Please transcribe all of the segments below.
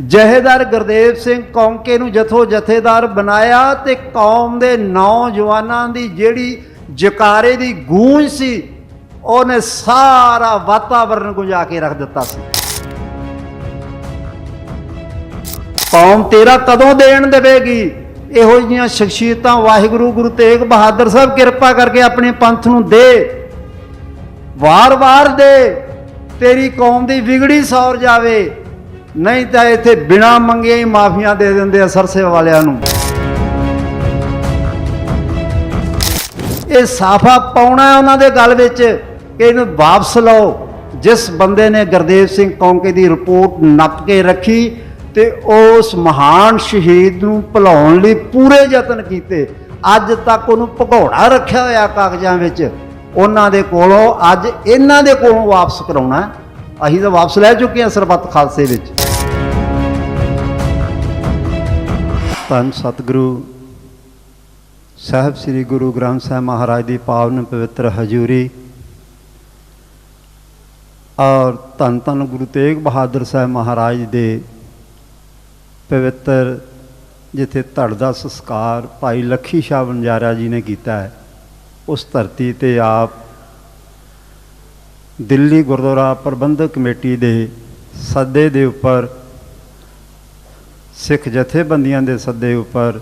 ਜਹੇਦਾਰ ਗੁਰਦੇਵ ਸਿੰਘ ਕੌਂਕੇ ਨੂੰ ਜਥੋ ਜਥੇਦਾਰ ਬਣਾਇਆ ਤੇ ਕੌਮ ਦੇ ਨੌਜਵਾਨਾਂ ਦੀ ਜਿਹੜੀ ਜਕਾਰੇ ਦੀ ਗੂੰਜ ਸੀ, ਉਹਨੇ ਸਾਰਾ ਵਾਤਾਵਰਣ ਗੁੰਜਾ ਕੇ ਰੱਖ ਦਿੱਤਾ ਸੀ। ਕੌਮ ਤੇਰਾ ਕਦੋਂ ਦੇਣ ਦੇਵੇਗੀ? ਇਹੋ ਜਿਹੀਆਂ ਸ਼ਖਸੀਅਤਾਂ ਵਾਹਿਗੁਰੂ ਗੁਰੂ ਤੇਗ ਬਹਾਦਰ ਸਾਹਿਬ ਕਿਰਪਾ ਕਰਕੇ ਆਪਣੇ ਪੰਥ ਨੂੰ ਦੇ। ਵਾਰ-ਵਾਰ ਦੇ। ਤੇਰੀ ਕੌਮ ਦੀ ਵਿਗੜੀ ਸੌਰ ਜਾਵੇ। ਨਹੀਂ ਤਾਂ ਇੱਥੇ ਬਿਨਾ ਮੰਗੇ ਹੀ ਮਾਫੀਆਂ ਦੇ ਦਿੰਦੇ ਆ ਸਰਸੇ ਵਾਲਿਆਂ ਨੂੰ। ਇਹ ਸਾਫਾ ਪਾਉਣਾ ਉਹਨਾਂ ਦੇ ਗੱਲ ਵਿੱਚ ਕਿ ਇਹਨੂੰ ਵਾਪਸ ਲਓ। ਜਿਸ ਬੰਦੇ ਨੇ ਗੁਰਦੇਵ ਸਿੰਘ ਕੌਂਕੇ ਦੀ ਰਿਪੋਰਟ ਨੱਪ ਕੇ ਰੱਖੀ ਤੇ ਉਸ ਮਹਾਨ ਸ਼ਹੀਦ ਨੂੰ ਭੁਲਾਉਣ ਲਈ ਪੂਰੇ ਯਤਨ ਕੀਤੇ। ਅੱਜ ਤੱਕ ਉਹਨੂੰ ਭਗੌੜਾ ਰੱਖਿਆ ਹੋਇਆ ਕਾਗਜ਼ਾਂ ਵਿੱਚ। ਉਹਨਾਂ ਦੇ ਕੋਲੋਂ ਅੱਜ ਇਹਨਾਂ ਦੇ ਕੋਲੋਂ ਵਾਪਸ ਕਰਾਉਣਾ ਅਸੀਂ ਤਾਂ ਵਾਪਸ ਲੈ ਚੁੱਕੇ ਹਾਂ ਸਰਬੱਤ ਖਾਲਸੇ ਵਿੱਚ। ਧੰਨ ਸਤਿਗੁਰੂ ਸਾਹਿਬ ਸ੍ਰੀ ਗੁਰੂ ਗ੍ਰੰਥ ਸਾਹਿਬ ਮਹਾਰਾਜ ਦੀ ਪਾਵਨ ਪਵਿੱਤਰ ਹਜ਼ੂਰੀ ਔਰ ਧੰਨ ਧੰਨ ਗੁਰੂ ਤੇਗ ਬਹਾਦਰ ਸਾਹਿਬ ਮਹਾਰਾਜ ਦੇ ਪਵਿੱਤਰ ਜਿੱਥੇ ਧੜ ਦਾ ਸੰਸਕਾਰ ਭਾਈ ਲੱਖੀ ਸ਼ਾਹ ਬੰਜਾਰਾ ਜੀ ਨੇ ਕੀਤਾ ਹੈ, ਉਸ ਧਰਤੀ ਤੇ ਆਪ ਦਿੱਲੀ ਗੁਰਦੁਆਰਾ ਪ੍ਰਬੰਧਕ ਕਮੇਟੀ ਦੇ ਸੱਦੇ ਦੇ ਉੱਪਰ ਸਿੱਖ ਜਥੇਬੰਦੀਆਂ ਦੇ ਸੱਦੇ ਉੱਪਰ,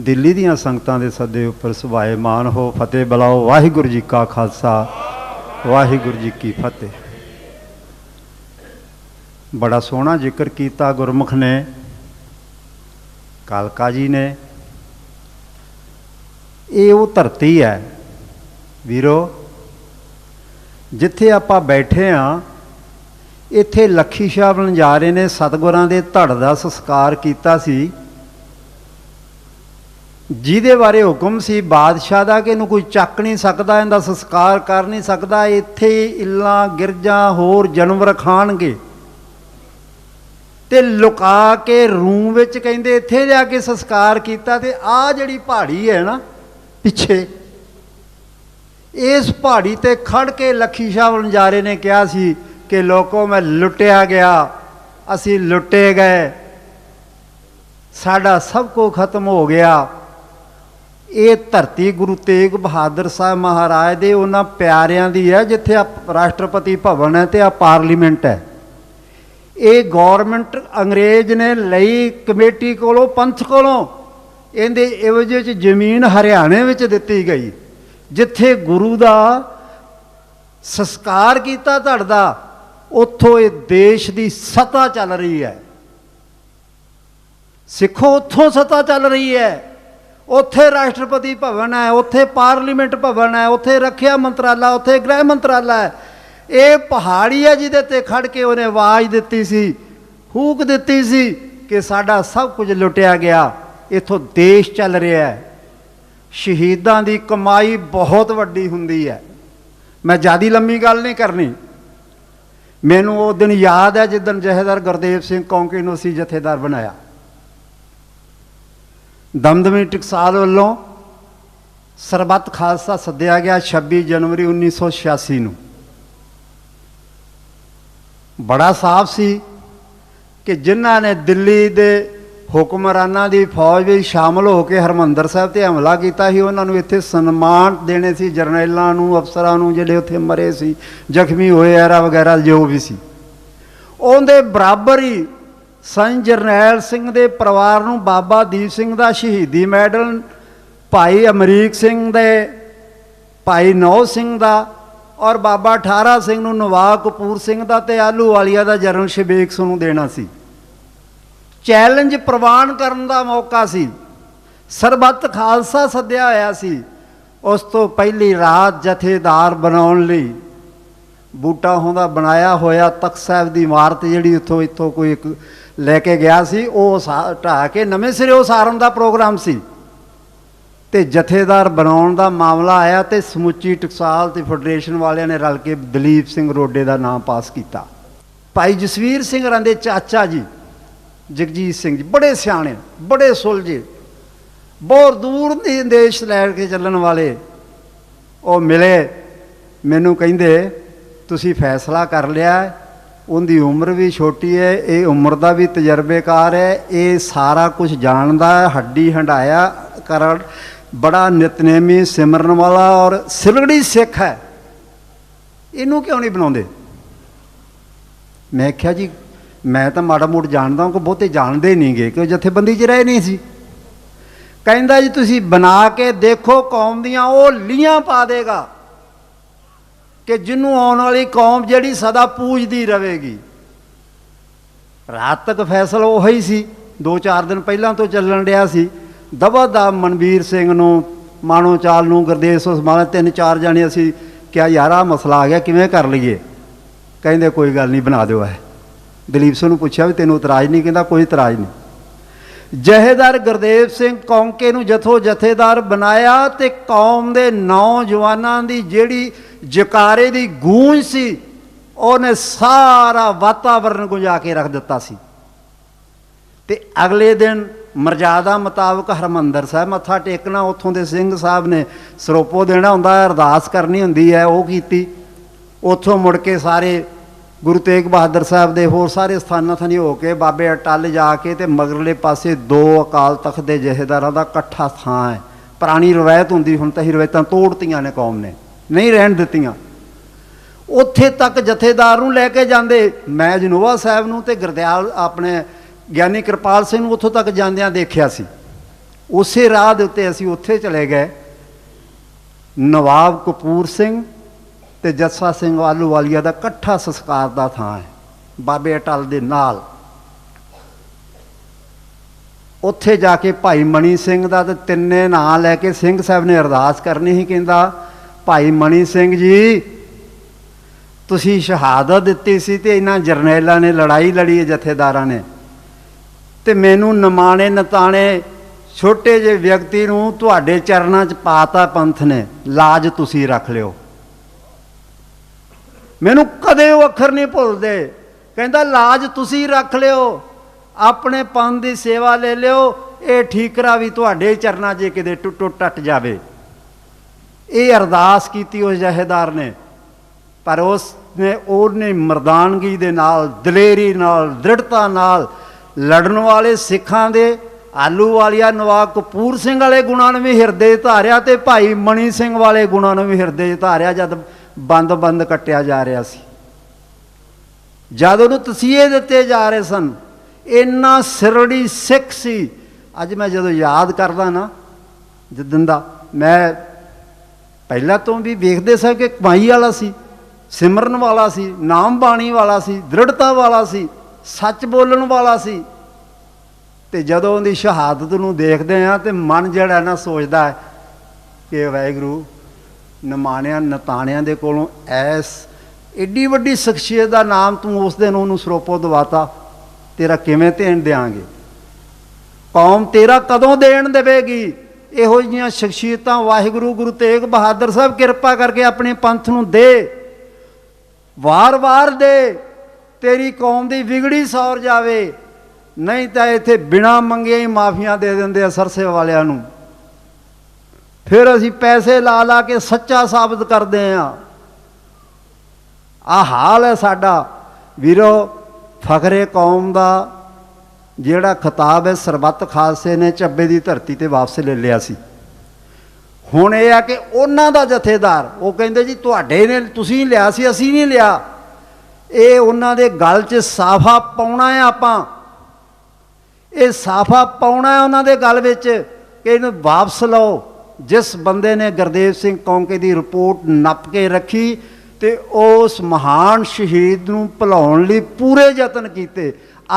ਦਿੱਲੀ ਦੀਆਂ ਸੰਗਤਾਂ ਦੇ ਸੱਦੇ ਉੱਪਰ ਸੁਭਾਏ ਮਾਨ ਹੋ, ਫਤਿਹ ਬੁਲਾਓ, ਵਾਹਿਗੁਰੂ ਜੀ ਕਾ ਖਾਲਸਾ, ਵਾਹਿਗੁਰੂ ਜੀ ਕੀ ਫਤਿਹ। ਬੜਾ ਸੋਹਣਾ ਜ਼ਿਕਰ ਕੀਤਾ ਗੁਰਮੁਖ ਨੇ, ਕਾਲਕਾ ਜੀ ਨੇ। ਇਹ ਉਹ ਧਰਤੀ ਹੈ, ਵੀਰੋ, ਜਿੱਥੇ ਆਪਾਂ ਬੈਠੇ ਆ ਇੱਥੇ ਲੱਖੀ ਸ਼ਾਹ ਬਲੰਜਾਰੇ ਨੇ, ਸਤਗੁਰਾਂ ਦੇ ਧੜ ਦਾ ਸੰਸਕਾਰ ਕੀਤਾ ਸੀ। ਜਿਹਦੇ ਬਾਰੇ ਹੁਕਮ ਸੀ, ਬਾਦਸ਼ਾਹ ਦਾ ਕਿ ਇਹਨੂੰ ਕੋਈ ਚੱਕ ਨਹੀਂ ਸਕਦਾ, ਇਹਦਾ ਸੰਸਕਾਰ ਕਰ ਨਹੀਂ ਸਕਦਾ, ਇੱਥੇ ਇੱਲਾਂ, ਗਿਰਜਾਂ, ਹੋਰ ਜਾਨਵਰ ਖਾਣਗੇ। ਤੇ ਲੁਕਾ ਕੇ ਰੂਮ ਵਿੱਚ ਕਹਿੰਦੇ, ਇੱਥੇ ਜਾ ਕੇ ਸੰਸਕਾਰ ਕੀਤਾ ਤੇ ਆ ਜਿਹੜੀ ਪਹਾੜੀ ਹੈ ਨਾ, ਪਿੱਛੇ, ਇਸ ਪਹਾੜੀ ਤੇ ਖੜ ਕੇ ਲੱਖੀ ਸ਼ਾਹ ਵਣਜਾਰੇ ਨੇ, ਕਿਹਾ ਸੀ ਕਿ ਲੋਕੋ ਮੈਂ ਲੁੱਟਿਆ ਗਿਆ, ਅਸੀਂ ਲੁੱਟੇ ਗਏ। ਸਾਡਾ ਸਭ ਕੁਝ ਖਤਮ ਹੋ ਗਿਆ। ਇਹ ਧਰਤੀ ਗੁਰੂ ਤੇਗ ਬਹਾਦਰ ਸਾਹਿਬ ਮਹਾਰਾਜ ਦੇ ਉਹਨਾਂ ਪਿਆਰਿਆਂ ਦੀ ਹੈ, ਜਿੱਥੇ ਆ ਰਾਸ਼ਟਰਪਤੀ ਭਵਨ ਹੈ ਤੇ ਆ ਪਾਰਲੀਮੈਂਟ ਹੈ। ਇਹ ਗਵਰਨਮੈਂਟ ਅੰਗਰੇਜ਼ ਨੇ ਲਈ ਕਮੇਟੀ ਕੋਲੋਂ, ਪੰਥ ਕੋਲੋਂ। ਇਹਦੇ ਇਵਜ ਵਿੱਚ ਜ਼ਮੀਨ ਹਰਿਆਣੇ ਵਿੱਚ ਦਿੱਤੀ ਗਈ, ਜਿੱਥੇ ਗੁਰੂ ਦਾ ਸੰਸਕਾਰ ਕੀਤਾ ਧੜਦਾ। ਉੱਥੋਂ ਇਹ ਦੇਸ਼ ਦੀ ਸਤਾ ਚੱਲ ਰਹੀ ਹੈ। ਸਿੱਖੋ, ਉੱਥੋਂ ਸਤਾ ਚੱਲ ਰਹੀ ਹੈ। ਉੱਥੇ ਰਾਸ਼ਟਰਪਤੀ ਭਵਨ ਹੈ, ਉੱਥੇ ਪਾਰਲੀਮੈਂਟ ਭਵਨ ਹੈ, ਉੱਥੇ ਰੱਖਿਆ ਮੰਤਰਾਲਾ, ਉੱਥੇ ਗ੍ਰਹਿ ਮੰਤਰਾਲਾ ਹੈ। ਇਹ ਪਹਾੜੀ ਹੈ ਜਿਹਦੇ ਤੇ ਖੜ ਕੇ ਉਹਨੇ ਆਵਾਜ਼ ਦਿੱਤੀ ਸੀ, ਹੂਕ ਦਿੱਤੀ ਸੀ ਕਿ ਸਾਡਾ ਸਭ ਕੁਝ ਲੁੱਟਿਆ ਗਿਆ। ਇਥੋਂ ਦੇਸ਼ ਚੱਲ ਰਿਹਾ ਹੈ। ਸ਼ਹੀਦਾਂ ਦੀ ਕਮਾਈ ਬਹੁਤ ਵੱਡੀ ਹੁੰਦੀ ਹੈ। ਮੈਂ ਜਿਆਦੀ ਲੰਮੀ ਗੱਲ ਨਹੀਂ ਕਰਨੀ। ਮੈਨੂੰ ਉਹ ਦਿਨ ਯਾਦ ਹੈ ਜਿੱਦਣ ਜਹੇਦਾਰ ਗੁਰਦੇਵ ਸਿੰਘ ਕੌਂਕੀ ਨੂੰ ਅਸੀਂ ਜਥੇਦਾਰ ਬਣਾਇਆ। ਦਮਦਮੀ ਟਕਸਾਲ ਵੱਲੋਂ ਸਰਬੱਤ ਖਾਲਸਾ ਸੱਦਿਆ ਗਿਆ 26 ਜਨਵਰੀ 1986 ਨੂੰ। ਬੜਾ ਸਾਫ਼ ਸੀ ਕਿ ਜਿਨ੍ਹਾਂ ਨੇ ਦਿੱਲੀ ਦੇ ਹੁਕਮਰਾਨਾਂ ਦੀ ਫੌਜ ਵਿੱਚ ਸ਼ਾਮਲ ਹੋ ਕੇ ਹਰਮੰਦਰ ਸਾਹਿਬ ਤੇ ਹਮਲਾ ਕੀਤਾ ਸੀ। ਉਹਨਾਂ ਨੂੰ ਇੱਥੇ ਸਨਮਾਨ ਦੇਣੇ ਸੀ। ਜਰਨੈਲਾਂ ਨੂੰ, ਅਫਸਰਾਂ ਨੂੰ ਜਿਹੜੇ ਉੱਥੇ ਮਰੇ ਸੀ, ਜ਼ਖਮੀ ਹੋਏ, ਐਰਾ ਵਗੈਰਾ ਜੋ ਵੀ ਸੀ। ਉਹਦੇ ਬਰਾਬਰ ਹੀ ਸੰਤ ਜਰਨੈਲ ਸਿੰਘ ਦੇ ਪਰਿਵਾਰ ਨੂੰ ਬਾਬਾ ਦੀਪ ਸਿੰਘ ਦਾ ਸ਼ਹੀਦੀ ਮੈਡਲ, ਭਾਈ ਅਮਰੀਕ ਸਿੰਘ ਦੇ, ਭਾਈ ਨੌ ਸਿੰਘ ਦਾ ਔਰ ਬਾਬਾ ਠਾਰਾ ਸਿੰਘ ਨੂੰ ਨਵਾਬ ਕਪੂਰ ਸਿੰਘ ਦਾ ਤੇ ਆਲੂ ਵਾਲੀਆ ਦਾ ਜਨਰਲ ਸ਼ਬੀਕ ਨੂੰ ਦੇਣਾ ਸੀ। ਚੈਲੰਜ ਪ੍ਰਵਾਨ ਕਰਨ ਦਾ ਮੌਕਾ ਸੀ। ਸਰਬੱਤ ਖਾਲਸਾ ਸੱਦਿਆ ਹੋਇਆ ਸੀ। ਉਸ ਤੋਂ ਪਹਿਲੀ ਰਾਤ ਜਥੇਦਾਰ ਬਣਾਉਣ ਲਈ ਬੂਟਾ ਹੁੰਦਾ ਬਣਾਇਆ ਹੋਇਆ, ਤਖਤ ਸਾਹਿਬ ਦੀ ਇਮਾਰਤ ਜਿਹੜੀ ਉੱਥੋਂ ਇੱਥੋਂ ਕੋਈ ਇੱਕ ਲੈ ਕੇ ਗਿਆ ਸੀ, ਉਹ ਸਾ- ਕੇ ਨਵੇਂ ਸਿਰੇ ਉਸਾਰਨ ਦਾ ਪ੍ਰੋਗਰਾਮ ਸੀ। ਤੇ ਜਥੇਦਾਰ ਬਣਾਉਣ ਦਾ ਮਾਮਲਾ ਆਇਆ ਤੇ ਸਮੁੱਚੀ ਟਕਸਾਲ ਤੇ ਫੈਡਰੇਸ਼ਨ ਵਾਲਿਆਂ ਨੇ ਰਲ ਕੇ ਦਲੀਪ ਸਿੰਘ ਰੋਡੇ ਦਾ ਨਾਮ ਪਾਸ ਕੀਤਾ। ਭਾਈ ਜਸਵੀਰ ਸਿੰਘ ਰਾਂ ਦੇ ਚਾਚਾ ਜੀ। ਜਗਜੀਤ ਸਿੰਘ ਜੀ, ਬੜੇ ਸਿਆਣੇ, ਬੜੇ ਸੁਲਝੇ। ਬਹੁਤ ਦੂਰ ਦੇ ਦੇਸ਼ ਲੈ ਕੇ ਚੱਲਣ ਵਾਲੇ ਉਹ ਮਿਲੇ। ਮੈਨੂੰ ਕਹਿੰਦੇ, ਤੁਸੀਂ ਫੈਸਲਾ ਕਰ ਲਿਆ ਉਹਦੀ ਉਮਰ ਵੀ ਛੋਟੀ ਹੈ, ਇਹ ਉਮਰ ਦਾ ਵੀ ਤਜਰਬੇਕਾਰ ਹੈ, ਇਹ ਸਾਰਾ ਕੁਝ ਜਾਣਦਾ ਹੈ, ਹੱਡੀ ਹੰਡਾਇਆ ਕਰਨ, ਬੜਾ ਨਿਤਨੇਮੀ ਸਿਮਰਨ ਵਾਲਾ ਔਰ ਸਿਲਗੜੀ ਸਿੱਖ ਹੈ। ਇਹਨੂੰ ਕਿਉਂ ਨਹੀਂ ਬਣਾਉਂਦੇ? ਮੈਂ ਕਿਹਾ, ਜੀ ਮੈਂ ਤਾਂ ਮਾੜਾ ਮੋੜ ਜਾਣਦਾ ਕਿ ਬਹੁਤੇ ਜਾਣਦੇ ਨਹੀਂਗੇ ਕਿ ਜਥੇਬੰਦੀ 'ਚ ਰਹੇ ਨਹੀਂ ਸੀ। ਕਹਿੰਦਾ ਜੀ, ਤੁਸੀਂ ਬਣਾ ਕੇ ਦੇਖੋ ਕੌਮ ਦੀਆਂ ਉਹ ਲੀਆਂ ਪਾ ਦੇਗਾ ਕਿ ਜਿਹਨੂੰ ਆਉਣ ਵਾਲੀ ਕੌਮ ਜਿਹੜੀ ਸਦਾ ਪੂਜਦੀ ਰਹੇਗੀ। ਰਾਤ ਤੱਕ ਫੈਸਲਾ ਉਹੀ ਸੀ 2-4 ਦਿਨ ਪਹਿਲਾਂ ਤੋਂ ਚੱਲਣ ਰਿਹਾ ਸੀ। ਦਬਾ ਦਾ ਮਨਵੀਰ ਸਿੰਘ ਨੂੰ, ਮਾਣੋ ਚਾਲ ਨੂੰ, ਗੁਰਦੇਵ ਉਸਮਾਨ ਤਿੰਨ ਚਾਰ ਜਾਣੇ ਅਸੀਂ ਕਿਹਾ, ਯਾਰ, ਆਹ ਮਸਲਾ ਆ ਗਿਆ, ਕਿਵੇਂ ਕਰ ਲਈਏ? ਕਹਿੰਦੇ, ਕੋਈ ਗੱਲ ਨਹੀਂ, ਬਣਾ ਦਿਓ ਇਹ। ਦਲੀਪ ਸਿੰਘ ਨੂੰ ਪੁੱਛਿਆ ਵੀ ਤੈਨੂੰ ਇਤਰਾਜ਼ ਨਹੀਂ, ਕਹਿੰਦਾ ਕੋਈ ਇਤਰਾਜ਼ ਨਹੀਂ। ਜਹੇਦਾਰ ਗੁਰਦੇਵ ਸਿੰਘ ਕੌਂਕੇ ਨੂੰ ਜਥੋ ਜਥੇਦਾਰ ਬਣਾਇਆ ਤੇ ਕੌਮ ਦੇ ਨੌਜਵਾਨਾਂ ਦੀ ਜਿਹੜੀ ਜਕਾਰੇ ਦੀ ਗੂੰਜ ਸੀ, ਉਹਨੇ ਸਾਰਾ ਵਾਤਾਵਰਣ ਗੁੰਜਾ ਕੇ ਰੱਖ ਦਿੱਤਾ ਸੀ। ਤੇ ਅਗਲੇ ਦਿਨ ਮਰਜ਼ਾਦਾ ਮੁਤਾਬਕ ਹਰਮੰਦਰ ਸਾਹਿਬ ਮੱਥਾ ਟੇਕਣਾ, ਉੱਥੋਂ ਦੇ ਸਿੰਘ ਸਾਹਿਬ ਨੇ ਸਰੋਪੋ ਦੇਣਾ ਹੁੰਦਾ, ਅਰਦਾਸ ਕਰਨੀ ਹੁੰਦੀ ਹੈ, ਉਹ ਕੀਤੀ। ਉੱਥੋਂ ਮੁੜ ਕੇ ਸਾਰੇ ਗੁਰੂ ਤੇਗ ਬਹਾਦਰ ਸਾਹਿਬ ਦੇ ਹੋਰ ਸਾਰੇ ਸਥਾਨਾਂ ਥਾਨੀ ਹੋ ਕੇ ਬਾਬੇ ਅਟੱਲ ਜਾ ਕੇ ਤੇ ਮਗਰਲੇ ਪਾਸੇ ਦੋ ਅਕਾਲ ਤਖਤ ਦੇ ਜਹੇਦਾਰਾਂ ਦਾ ਇਕੱਠਾ ਥਾਂ ਹੈ। ਪੁਰਾਣੀ ਰਵਾਇਤ ਹੁੰਦੀ ਹੁਣ ਤਾਂ ਹੀ ਰਵਾਇਤਾਂ ਤੋੜਤੀਆਂ ਨੇ ਕੌਮ ਨੇ, ਨਹੀਂ ਰਹਿਣ ਦਿੱਤੀਆਂ। ਉੱਥੇ ਤੱਕ ਜਥੇਦਾਰ ਨੂੰ ਲੈ ਕੇ ਜਾਂਦੇ, ਮੈਂ ਜਨੋਵਾ ਸਾਹਿਬ ਨੂੰ ਤੇ ਗੁਰਦਿਆਲ ਆਪਣੇ ਗਿਆਨੀ ਕਿਰਪਾਲ ਸਿੰਘ ਨੂੰ ਉੱਥੋਂ ਤੱਕ ਜਾਂਦਿਆਂ ਦੇਖਿਆ ਸੀ। ਉਸੇ ਰਾਹ ਦੇ ਉੱਤੇ ਅਸੀਂ ਉੱਥੇ ਚਲੇ ਗਏ। ਨਵਾਬ ਕਪੂਰ ਸਿੰਘ ਤੇ ਜੱਸਾ ਸਿੰਘ ਆਲੂ ਵਾਲੀਆ ਦਾ ਇਕੱਠਾ ਸੰਸਕਾਰ ਦਾ ਥਾਂ ਹੈ, ਬਾਬੇ ਅਟਲ ਦੇ ਨਾਲ। ਉੱਥੇ ਜਾ ਕੇ ਭਾਈ ਮਣੀ ਸਿੰਘ ਦਾ ਤੇ ਤਿੰਨੇ ਨਾਂ ਲੈ ਕੇ ਸਿੰਘ ਸਾਹਿਬ ਨੇ ਅਰਦਾਸ ਕਰਨੀ ਹੀ ਕਹਿੰਦਾ, ਭਾਈ ਮਣੀ ਸਿੰਘ ਜੀ, ਤੁਸੀਂ ਸ਼ਹਾਦਤ ਦਿੱਤੀ ਸੀ ਤੇ ਇਹਨਾਂ ਜਰਨੈਲਾਂ ਨੇ ਲੜਾਈ ਲੜੀ ਹੈ ਜਥੇਦਾਰਾਂ ਨੇ। ਤੇ ਮੈਨੂੰ ਨਮਾਣੇ ਨਤਾਣੇ ਛੋਟੇ ਜਿਹੇ ਵਿਅਕਤੀ ਨੂੰ ਤੁਹਾਡੇ ਚਰਨਾਂ 'ਚ ਪਾਤਾ ਪੰਥ ਨੇ, ਲਾਜ ਤੁਸੀਂ ਰੱਖ ਲਿਓ। ਮੈਨੂੰ ਕਦੇ ਉਹ ਅੱਖਰ ਨਹੀਂ ਭੁੱਲਦੇ। ਕਹਿੰਦਾ, ਲਾਜ ਤੁਸੀਂ ਰੱਖ ਲਿਓ, ਆਪਣੇ ਪੰਥ ਦੀ ਸੇਵਾ ਲੈ ਲਿਓ, ਇਹ ਠੀਕਰਾ ਵੀ ਤੁਹਾਡੇ ਚਰਨਾਂ 'ਚ ਕਿਤੇ ਟੁੱਟੋ ਟੱਟ ਜਾਵੇ। ਇਹ ਅਰਦਾਸ ਕੀਤੀ ਉਸ ਜਹੇਦਾਰ ਨੇ। ਪਰ ਉਸ ਨੇ ਉਹਨੇ ਮਰਦਾਨਗੀ ਦੇ ਨਾਲ, ਦਲੇਰੀ ਨਾਲ, ਦ੍ਰਿੜਤਾ ਨਾਲ ਲੜਨ ਵਾਲੇ ਸਿੱਖਾਂ ਦੇ ਆਲੂ ਵਾਲੀਆ ਨਵਾਬ ਕਪੂਰ ਸਿੰਘ ਵਾਲੇ ਗੁਣਾਂ ਨੂੰ ਵੀ ਹਿਰਦੇ 'ਚ ਧਾਰਿਆ ਤੇ ਭਾਈ ਮਣੀ ਸਿੰਘ ਵਾਲੇ ਗੁਣਾਂ ਨੂੰ ਵੀ ਹਿਰਦੇ 'ਚ ਧਾਰਿਆ ਜਦ ਬੰਦ ਬੰਦ ਕੱਟਿਆ ਜਾ ਰਿਹਾ ਸੀ। ਜਦ ਉਹਨੂੰ ਤਸੀਹੇ ਦਿੱਤੇ ਜਾ ਰਹੇ ਸਨ, ਇੰਨਾ ਸਿਰੜੀ ਸਿੱਖ ਸੀ। ਅੱਜ ਮੈਂ ਜਦੋਂ ਯਾਦ ਕਰਦਾ ਨਾ ਜਿੱਦਨ ਦਾ ਮੈਂ ਪਹਿਲਾਂ ਤੋਂ ਵੀ ਵੇਖਦੇ ਸਾਂ ਕਿ ਕਮਾਈ ਵਾਲਾ ਸੀ, ਸਿਮਰਨ ਵਾਲਾ ਸੀ, ਨਾਮ ਬਾਣੀ ਵਾਲਾ ਸੀ, ਦ੍ਰਿੜਤਾ ਵਾਲਾ ਸੀ, ਸੱਚ ਬੋਲਣ ਵਾਲਾ ਸੀ। ਤੇ ਜਦੋਂ ਉਹਦੀ ਸ਼ਹਾਦਤ ਨੂੰ ਦੇਖਦੇ ਆ ਤੇ ਮਨ ਜਿਹੜਾ ਨਾ ਸੋਚਦਾ ਹੈ ਕਿ ਵਾਹਿਗੁਰੂ ਨਮਾਣਿਆਂ, ਨਤਾਣਿਆਂ ਦੇ ਕੋਲੋਂ ਐਸ ਏਡੀ ਵੱਡੀ ਸ਼ਖਸੀਅਤ ਦਾ ਨਾਮ ਤੂੰ ਉਸ ਦਿਨ ਉਹਨੂੰ ਸਰੋਪੋ ਦਵਾਤਾ, ਤੇਰਾ ਕਿਵੇਂ ਦੇਣ ਦੇਾਂਗੇ ਕੌਮ ਤੇਰਾ ਕਦੋਂ ਦੇਣ ਦੇਵੇਗੀ? ਇਹੋ ਜਿਹੀਆਂ ਸ਼ਖਸੀਅਤਾਂ ਵਾਹਿਗੁਰੂ, ਗੁਰੂ ਤੇਗ ਬਹਾਦਰ ਸਾਹਿਬ ਕਿਰਪਾ ਕਰਕੇ ਆਪਣੇ ਪੰਥ ਨੂੰ ਦੇ। ਵਾਰ-ਵਾਰ ਦੇ, ਤੇਰੀ ਕੌਮ ਦੀ ਵਿਗੜੀ ਸੌਰ ਜਾਵੇ। ਨਹੀਂ ਤਾਂ ਇੱਥੇ ਬਿਨਾ ਮੰਗੇ ਹੀ ਮਾਫੀਆਂ ਦੇ ਦਿੰਦੇ ਆ ਸਰਸੇ ਵਾਲਿਆਂ ਨੂੰ। ਫਿਰ ਅਸੀਂ ਪੈਸੇ ਲਾ ਲਾ ਕੇ ਸੱਚਾ ਸਾਬਤ ਕਰਦੇ ਆ। ਆ ਹਾਲ ਹੈ ਸਾਡਾ। ਵੀਰੋ, ਫਖਰੇ ਕੌਮ ਦਾ ਜਿਹੜਾ ਖਿਤਾਬ ਹੈ, ਸਰਬੱਤ ਖਾਲਸੇ ਨੇ ਚੱਬੇ ਦੀ ਧਰਤੀ ਤੇ ਵਾਪਸ ਲੈ ਲਿਆ ਸੀ। ਹੁਣ ਇਹ ਆ ਕਿ ਉਹਨਾਂ ਦਾ ਜਥੇਦਾਰ, ਉਹ ਕਹਿੰਦੇ ਜੀ, ਤੁਹਾਡੇ ਨੇ, ਤੁਸੀਂ ਲਿਆ ਸੀ, ਅਸੀਂ ਨਹੀਂ ਲਿਆ। ਇਹ ਉਹਨਾਂ ਦੇ ਗਲ 'ਚ ਸਾਫਾ ਪਾਉਣਾ ਹੈ ਆਪਾਂ। ਇਹ ਸਾਫਾ ਪਾਉਣਾ ਹੈ ਉਹਨਾਂ ਦੇ ਗਲ ਵਿੱਚ ਕਿ ਇਹਨੂੰ ਵਾਪਸ ਲਓ। ਜਿਸ ਬੰਦੇ ਨੇ ਗੁਰਦੇਵ ਸਿੰਘ ਕੌਂਕੇ ਦੀ ਰਿਪੋਰਟ ਨੱਪ ਕੇ ਰੱਖੀ ਤੇ ਉਸ ਮਹਾਨ ਸ਼ਹੀਦ ਨੂੰ ਭੁਲਾਉਣ ਲਈ ਪੂਰੇ ਯਤਨ ਕੀਤੇ,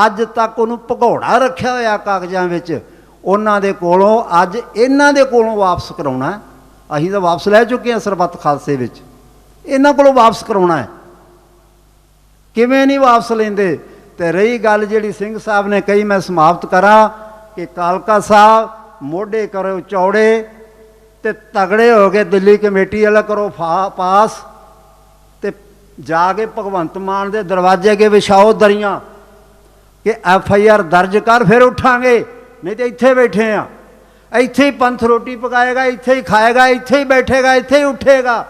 ਅੱਜ ਤੱਕ ਉਹਨੂੰ ਭਗੌੜਾ ਰੱਖਿਆ ਹੋਇਆ ਕਾਗਜ਼ਾਂ ਵਿੱਚ। ਉਹਨਾਂ ਦੇ ਕੋਲੋਂ ਅੱਜ ਇਹਨਾਂ ਦੇ ਕੋਲੋਂ ਵਾਪਸ ਕਰਾਉਣਾ ਅਸੀਂ ਤਾਂ ਵਾਪਸ ਲੈ ਚੁੱਕੇ ਹਾਂ ਸਰਬੱਤ ਖਾਲਸੇ ਵਿੱਚ। ਇਹਨਾਂ ਕੋਲੋਂ ਵਾਪਸ ਕਰਾਉਣਾ ਹੈ। ਕਿਵੇਂ ਨਹੀਂ ਵਾਪਸ ਲੈਂਦੇ? ਤੇ ਰਹੀ ਗੱਲ ਜਿਹੜੀ ਸਿੰਘ ਸਾਹਿਬ ਨੇ ਕਹੀ, ਮੈਂ ਸਮਾਪਤ ਕਰਾਂ ਕਿ ਕਾਲਕਾ ਸਾਹਿਬ ਮੋਢੇ ਕਰੋ ਚੌੜੇ ਤੇ ਤਗੜੇ ਹੋ ਕੇ ਦਿੱਲੀ ਕਮੇਟੀ ਵਾਲਾ ਕਰੋ ਫਾ- ਪਾਸ ਤੇ ਜਾ ਕੇ ਭਗਵੰਤ ਮਾਨ ਦੇ ਦਰਵਾਜ਼ੇ ਅੱਗੇ ਵਿਛਾਓ ਦਰੀਆਂ ਕਿ ਐਫ ਆਈ ਆਰ ਦਰਜ ਕਰ ਫਿਰ ਉਠਾਂਗੇ, ਨਹੀਂ ਤੇ ਇੱਥੇ ਬੈਠੇ ਆ। ਇੱਥੇ ਹੀ ਪੰਥ ਰੋਟੀ ਪਕਾਏਗਾ, ਇੱਥੇ ਹੀ ਖਾਏਗਾ, ਇੱਥੇ ਹੀ ਬੈਠੇਗਾ, ਇੱਥੇ ਹੀ ਉੱਠੇਗਾ।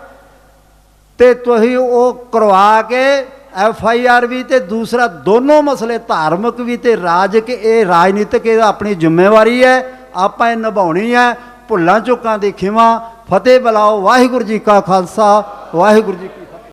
ਤੇ ਤੁਸੀਂ ਉਹ ਕਰਵਾ ਕੇ ਐਫ ਆਈ ਆਰ ਵੀ ਤੇ ਦੂਸਰਾ ਦੋਨੋਂ ਮਸਲੇ ਧਾਰਮਿਕ ਵੀ ਤੇ ਰਾਜਕ ਇਹ ਰਾਜਨੀਤਿਕ ਇਹ ਆਪਣੀ ਜ਼ਿੰਮੇਵਾਰੀ ਹੈ, ਆਪਾਂ ਇਹ ਨਿਭਾਉਣੀ ਹੈ। ਭੁੱਲਾਂ ਚੁੱਕਾਂ ਦੀ ਖਿਮਾ ਫਤਿਹ ਬੁਲਾਓ ਵਾਹਿਗੁਰੂ ਜੀ ਕਾ ਖਾਲਸਾ ਵਾਹਿਗੁਰੂ ਜੀ